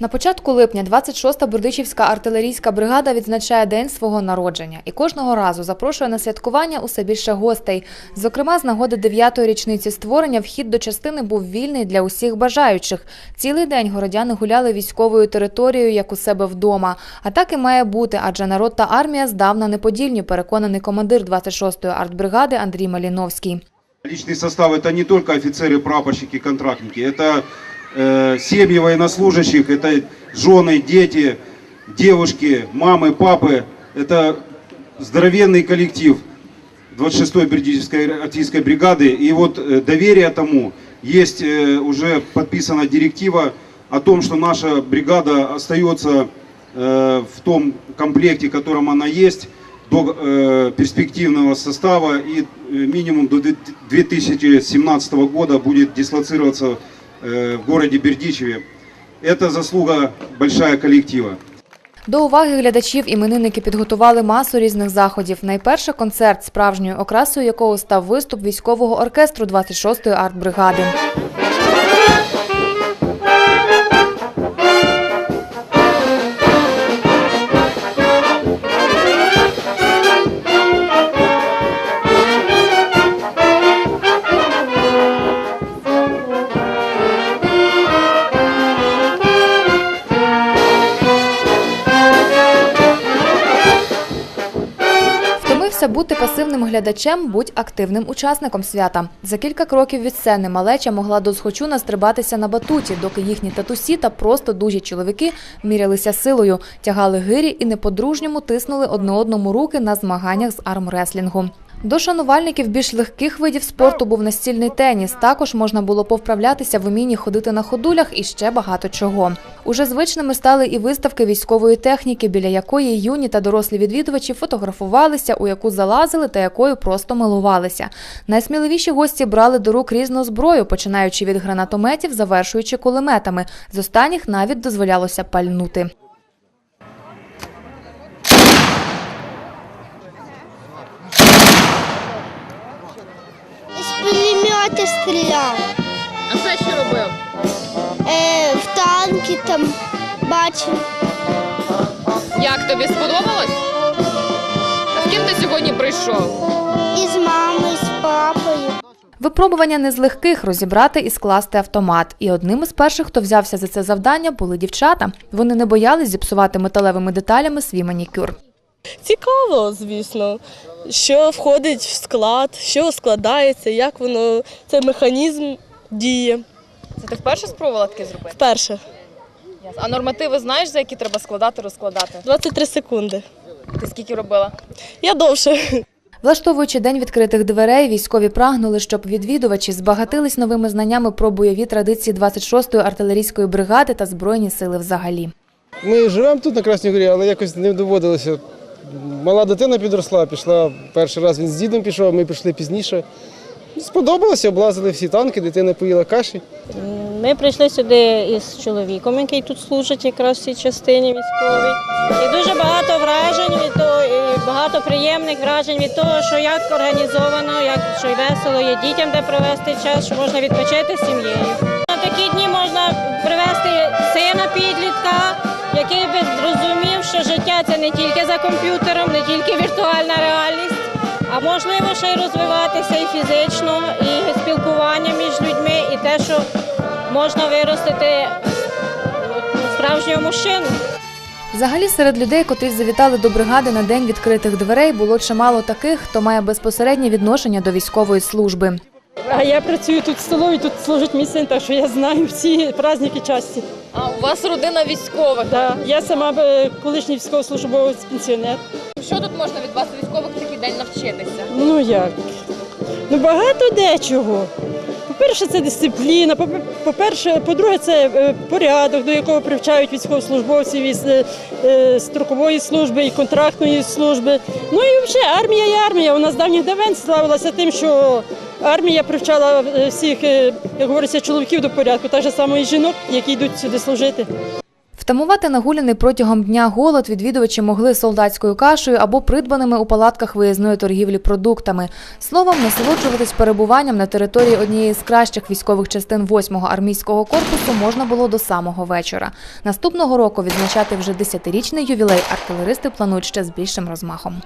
На початку липня 26-та Бердичівська артилерійська бригада відзначає день свого народження і кожного разу запрошує на святкування усе більше гостей. Зокрема, з нагоди 9-ї річниці створення вхід до частини був вільний для усіх бажаючих. Цілий день городяни гуляли військовою територією, як у себе вдома. А так і має бути, адже народ та армія здавна неподільні, переконаний командир 26-ї артбригади Андрій Маліновський. Личный состав это не только офицеры, прапорщики, контрактники, это э, семьи военнослужащих, это жены, дети, девушки, мамы, папы, это здоровенный коллектив 26-й Бердичевской артиллерийской бригады. И вот э, доверие тому, есть э, уже подписана директива о том, что наша бригада остается в том комплекте, в котором она есть, до перспективного состава и минимум до две- 2017 года будет дислоцироваться в городе Бердичеве. Это заслуга большая коллектива. До уваги глядачів іменинники підготували масу різних заходів. Найперше концерт, справжньою окрасою якого став виступ військового оркестру 26-ї артбригади. Бути пасивним глядачем, будь активним учасником свята. За кілька кроків від сцени малеча могла до схочу настрибатися на батуті, доки їхні татусі та просто дужі чоловіки мірялися силою, тягали гирі і неподружньому тиснули одне одному руки на змаганнях з армреслінгу. До шанувальників більш легких видів спорту був настільний теніс. Також можна було повправлятися в умінні ходити на ходулях і ще багато чого. Уже звичними стали і виставки військової техніки, біля якої юні та дорослі відвідувачі фотографувалися, у яку залазили та якою просто милувалися. Найсміливіші гості брали до рук різну зброю, починаючи від гранатометів, завершуючи кулеметами. З останніх навіть дозволялося пальнути. З пулемета стріляв. А це що робив? Е, в танки там бачив. Як тобі сподобалось? А з ким ти сьогодні прийшов? І з мамою, з папою. Випробування не з легких розібрати і скласти автомат. І одним із перших, хто взявся за це завдання, були дівчата. Вони не боялись зіпсувати металевими деталями свій манікюр. Цікаво, звісно, що входить в склад, що складається, як воно, цей механізм діє. Це ти вперше спробувала таке зробити? Вперше А нормативи знаєш, за які треба складати, розкладати? 23 секунди. Ти скільки робила? Я довше. Влаштовуючи день відкритих дверей, військові прагнули, щоб відвідувачі збагатились новими знаннями про бойові традиції 26-ї артилерійської бригади та збройні сили взагалі. Ми живемо тут на Красній Горі, але якось не доводилося. Мала дитина підросла, пішла перший раз він з дідом пішов, ми пішли пізніше. Сподобалося, облазили всі танки, дитина поїла каші. Ми прийшли сюди із чоловіком, який тут служить якраз в цій частині військовій. І дуже багато вражень від того, і багато приємних вражень від того, що як організовано, як що й весело, є дітям де провести час, що можна відпочити з сім'єю. На такі дні це не тільки за комп'ютером, не тільки віртуальна реальність. А можливо ще й розвиватися і фізично, і спілкування між людьми, і те, що можна виростити справжнього мужчину. Взагалі, серед людей, котрі завітали до бригади на день відкритих дверей, було чимало таких, хто має безпосереднє відношення до військової служби. А я працюю тут в столовій, тут служить мій син, так що я знаю всі праздники часті. А у вас родина військових. Да. Я сама е, колишній військовослужбовець пенсіонер. Що тут можна від вас військових в такий день навчитися? Ну як? Ну багато дечого. По-перше, це дисципліна. По- По-перше, по-друге, це е, порядок, до якого привчають військовослужбовців із е, е, строкової служби і контрактної служби. Ну і взагалі армія є армія. Вона з давніх давен славилася тим, що армія привчала е, всіх, е, як говориться, чоловіків до порядку, так же само і жінок, які йдуть сюди служити. Втамувати нагуляний протягом дня голод відвідувачі могли солдатською кашею або придбаними у палатках виїзної торгівлі продуктами. Словом, насолоджуватись перебуванням на території однієї з кращих військових частин 8-го армійського корпусу можна було до самого вечора. Наступного року відзначати вже 10-річний ювілей артилеристи планують ще з більшим розмахом.